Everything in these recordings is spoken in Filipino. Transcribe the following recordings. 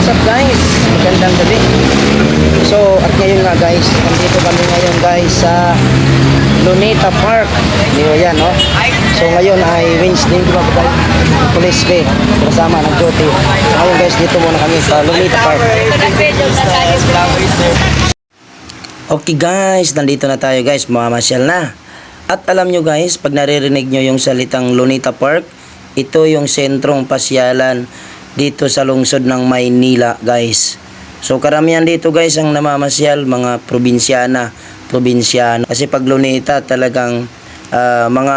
what's up guys? Magandang gabi. So, at ngayon nga guys, nandito kami ngayon guys sa Luneta Park. Dito yan, no? So, ngayon ay Wednesday, di ba ba? Police Day. Kasama ng duty. So, ngayon guys, dito muna kami sa Luneta Park. Okay guys, nandito na tayo guys, mamamasyal na. At alam nyo guys, pag naririnig nyo yung salitang Lunita Park, ito yung sentrong pasyalan dito sa lungsod ng Maynila guys. So karamihan dito guys ang namamasyal, mga probinsyana, probinsyano. Kasi pag Lunita talagang ah, mga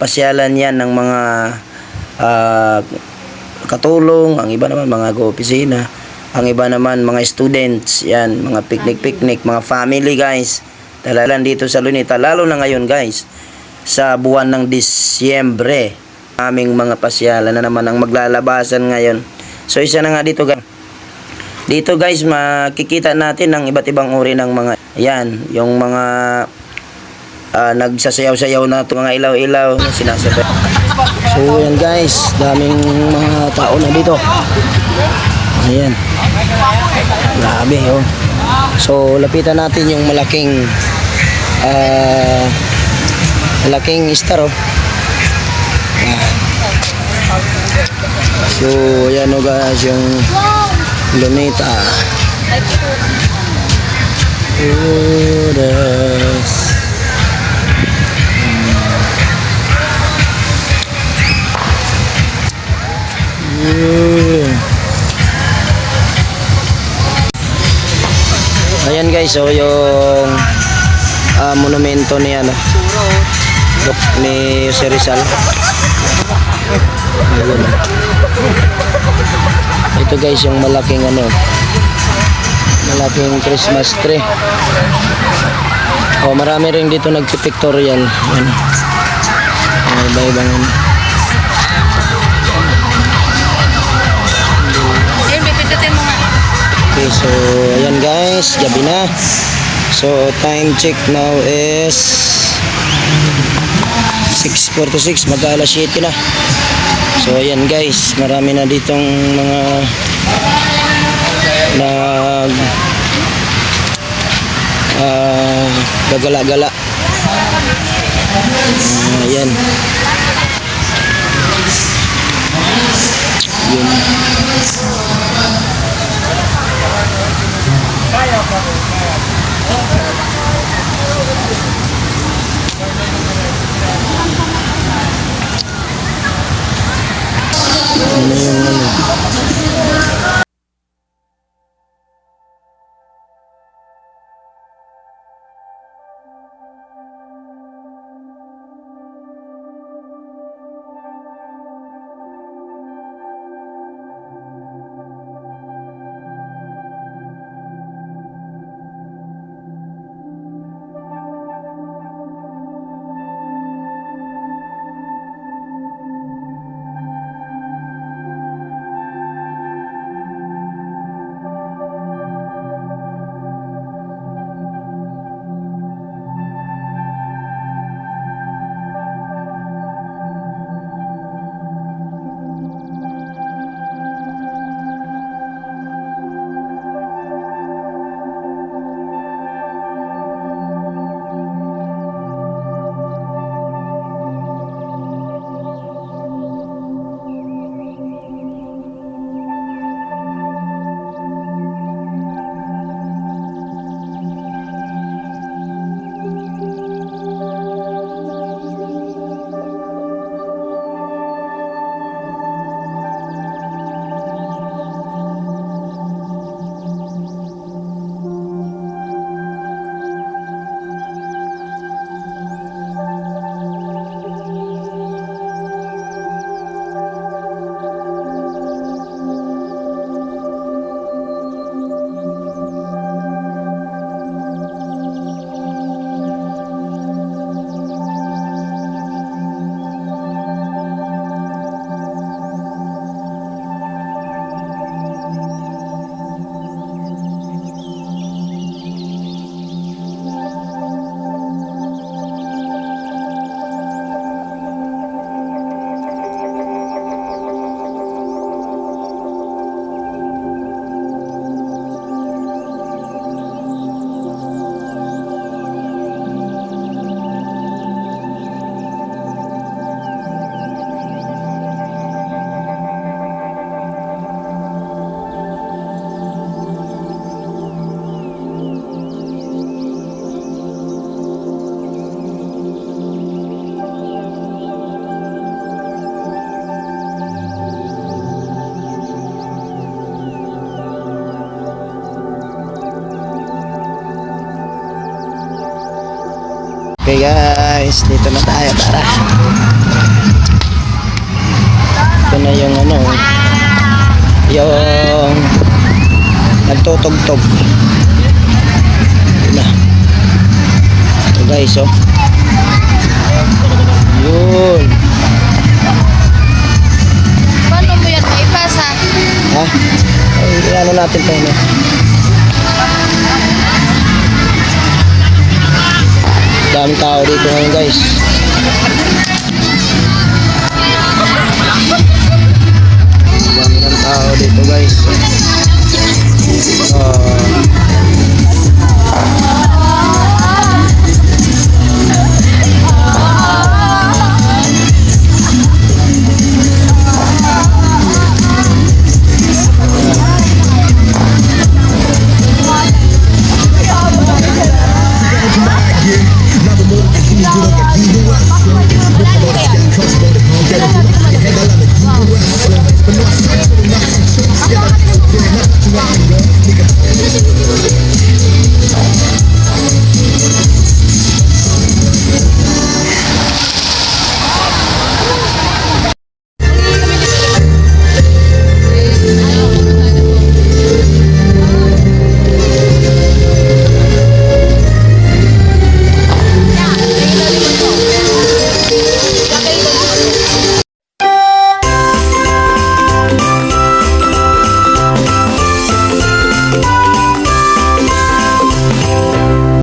pasyalan yan ng mga ah, katulong, ang iba naman mga go-opisina, ang iba naman mga students, yan, mga picnic-picnic, mga family guys. Talagang dito sa Lunita, lalo na ngayon guys, sa buwan ng Disyembre, aming mga pasyalan na naman ang maglalabasan ngayon. So isa na nga dito guys. Dito guys, makikita natin ang iba't ibang uri ng mga, yan, yung mga ah, nagsasayaw-sayaw na mga ilaw-ilaw na sinasabay. So yan guys, daming mga tao na dito. Ayan. Grabe oh. So lapitan natin yung malaking ah malaking star oh. Ayan. So ayan oh guys yung Luneta. Udas. Yeah. Ayan guys, so yung ah, monumento ni ano Dok- ni Jose Rizal. Ayan. Ito guys yung malaking ano malaking Christmas tree. Oh, marami rin dito nagpipictorial. Ano. Uh, iba-ibang ano. Ayun, bipindutin mo nga. Okay, so ayan guys, gabi na. So time check now is 6.46, mag alas 7 na. So ayan guys, marami na ditong mga nag ah gagala-gala. Ah, ayan. Yun. Guys, dito na tayo tara. Ito na yung ano, yung nagtutugtog. Ito na. Ito guys, oh. Yun. Paano mo yan maipasa? Ha? Ay, ano natin to, no? Daming tao dito ngayon, guys. Dami ng tao dito, guys. But no,